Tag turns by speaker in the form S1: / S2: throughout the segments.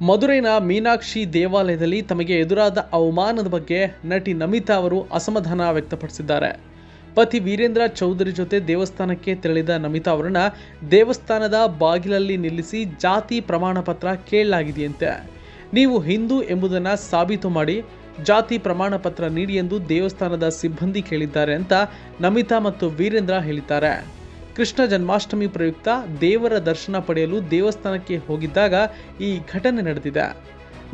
S1: ಮಧುರೈನ ಮೀನಾಕ್ಷಿ ದೇವಾಲಯದಲ್ಲಿ ತಮಗೆ ಎದುರಾದ ಅವಮಾನದ ಬಗ್ಗೆ ನಟಿ ನಮಿತಾ ಅವರು ಅಸಮಾಧಾನ ವ್ಯಕ್ತಪಡಿಸಿದ್ದಾರೆ. ಪತಿ ವೀರೇಂದ್ರ ಚೌಧರಿ ಜೊತೆ ದೇವಸ್ಥಾನಕ್ಕೆ ತೆರಳಿದ ನಮಿತಾ ಅವರನ್ನ ದೇವಸ್ಥಾನದ ಬಾಗಿಲಲ್ಲಿ ನಿಲ್ಲಿಸಿ ಜಾತಿ ಪ್ರಮಾಣ ಪತ್ರ ಕೇಳಲಾಗಿದೆಯಂತೆ. ನೀವು ಹಿಂದೂ ಎಂಬುದನ್ನು ಸಾಬೀತು ಮಾಡಿ, ಜಾತಿ ಪ್ರಮಾಣ ಪತ್ರ ನೀಡಿ ಎಂದು ದೇವಸ್ಥಾನದ ಸಿಬ್ಬಂದಿ ಕೇಳಿದ್ದಾರೆ ಅಂತ ನಮಿತಾ ಮತ್ತು ವೀರೇಂದ್ರ ಹೇಳಿದ್ದಾರೆ. ಕೃಷ್ಣ ಜನ್ಮಾಷ್ಟಮಿ ಪ್ರಯುಕ್ತ ದೇವರ ದರ್ಶನ ಪಡೆಯಲು ದೇವಸ್ಥಾನಕ್ಕೆ ಹೋಗಿದ್ದಾಗ ಈ ಘಟನೆ ನಡೆದಿದೆ.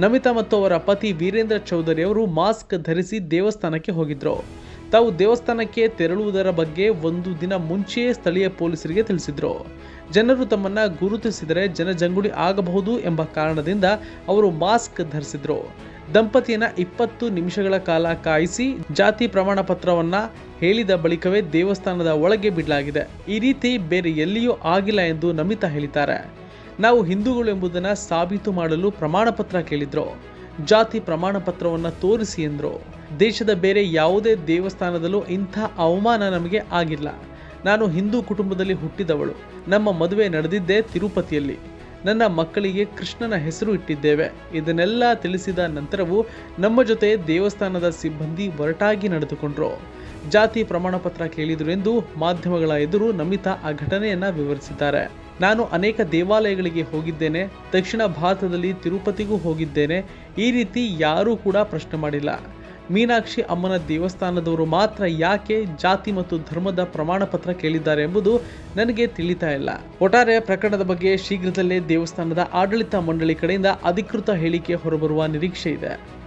S1: ನಮಿತಾ ಮತ್ತು ಅವರ ಪತಿ ವೀರೇಂದ್ರ ಚೌಧರಿ ಅವರು ಮಾಸ್ಕ್ ಧರಿಸಿ ದೇವಸ್ಥಾನಕ್ಕೆ ಹೋಗಿದ್ರು. ತಾವು ದೇವಸ್ಥಾನಕ್ಕೆ ತೆರಳುವುದರ ಬಗ್ಗೆ ಒಂದು ದಿನ ಮುಂಚೆಯೇ ಸ್ಥಳೀಯ ಪೊಲೀಸರಿಗೆ ತಿಳಿಸಿದ್ರು. ಜನರು ತಮ್ಮನ್ನ ಗುರುತಿಸಿದರೆ ಜನಜಂಗುಳಿ ಆಗಬಹುದು ಎಂಬ ಕಾರಣದಿಂದ ಅವರು ಮಾಸ್ಕ್ ಧರಿಸಿದ್ರು. ದಂಪತಿಯನ್ನ ಇಪ್ಪತ್ತು ನಿಮಿಷಗಳ ಕಾಲ ಕಾಯಿಸಿ ಜಾತಿ ಪ್ರಮಾಣ ಪತ್ರವನ್ನ ಹೇಳಿದ ಬಳಿಕವೇ ದೇವಸ್ಥಾನದ ಒಳಗೆ ಬಿಡಲಾಗಿದೆ. ಈ ರೀತಿ ಬೇರೆ ಎಲ್ಲಿಯೂ ಆಗಿಲ್ಲ ಎಂದು ನಮಿತಾ ಹೇಳಿದ್ದಾರೆ. ನಾವು ಹಿಂದೂಗಳು ಎಂಬುದನ್ನು ಸಾಬೀತು ಮಾಡಲು ಪ್ರಮಾಣ ಪತ್ರ ಕೇಳಿದ್ರು. ಜಾತಿ ಪ್ರಮಾಣ ಪತ್ರವನ್ನು ತೋರಿಸಿ ಎಂದರು. ದೇಶದ ಬೇರೆ ಯಾವುದೇ ದೇವಸ್ಥಾನದಲ್ಲೂ ಇಂಥ ಅವಮಾನ ನಮಗೆ ಆಗಿಲ್ಲ. ನಾನು ಹಿಂದೂ ಕುಟುಂಬದಲ್ಲಿ ಹುಟ್ಟಿದವಳು. ನಮ್ಮ ಮದುವೆ ನಡೆದಿದ್ದೇ ತಿರುಪತಿಯಲ್ಲಿ. ನನ್ನ ಮಕ್ಕಳಿಗೆ ಕೃಷ್ಣನ ಹೆಸರು ಇಟ್ಟಿದ್ದೇವೆ. ಇದನ್ನೆಲ್ಲ ತಿಳಿಸಿದ ನಂತರವೂ ನಮ್ಮ ಜೊತೆ ದೇವಸ್ಥಾನದ ಸಿಬ್ಬಂದಿ ಒರಟಾಗಿ ನಡೆದುಕೊಂಡ್ರು. ಜಾತಿ ಪ್ರಮಾಣ ಪತ್ರ ಕೇಳಿದ್ರು ಎಂದು ಮಾಧ್ಯಮಗಳ ಎದುರು ನಮಿತಾ ಆ ಘಟನೆಯನ್ನ ವಿವರಿಸಿದ್ದಾರೆ. ನಾನು ಅನೇಕ ದೇವಾಲಯಗಳಿಗೆ ಹೋಗಿದ್ದೇನೆ. ದಕ್ಷಿಣ ಭಾರತದಲ್ಲಿ ತಿರುಪತಿಗೂ ಹೋಗಿದ್ದೇನೆ. ಈ ರೀತಿ ಯಾರೂ ಕೂಡ ಪ್ರಶ್ನೆ ಮಾಡಿಲ್ಲ. ಮೀನಾಕ್ಷಿ ಅಮ್ಮನ ದೇವಸ್ಥಾನದವರು ಮಾತ್ರ ಯಾಕೆ ಜಾತಿ ಮತ್ತು ಧರ್ಮದ ಪ್ರಮಾಣ ಪತ್ರ ಕೇಳಿದ್ದಾರೆ ಎಂಬುದು ನನಗೆ ತಿಳಿತಾ ಇಲ್ಲ. ಒಟ್ಟಾರೆ ಪ್ರಕರಣದ ಬಗ್ಗೆ ಶೀಘ್ರದಲ್ಲೇ ದೇವಸ್ಥಾನದ ಆಡಳಿತ ಮಂಡಳಿ ಕಡೆಯಿಂದ ಅಧಿಕೃತ ಹೇಳಿಕೆ ಹೊರಬರುವ ನಿರೀಕ್ಷೆ ಇದೆ.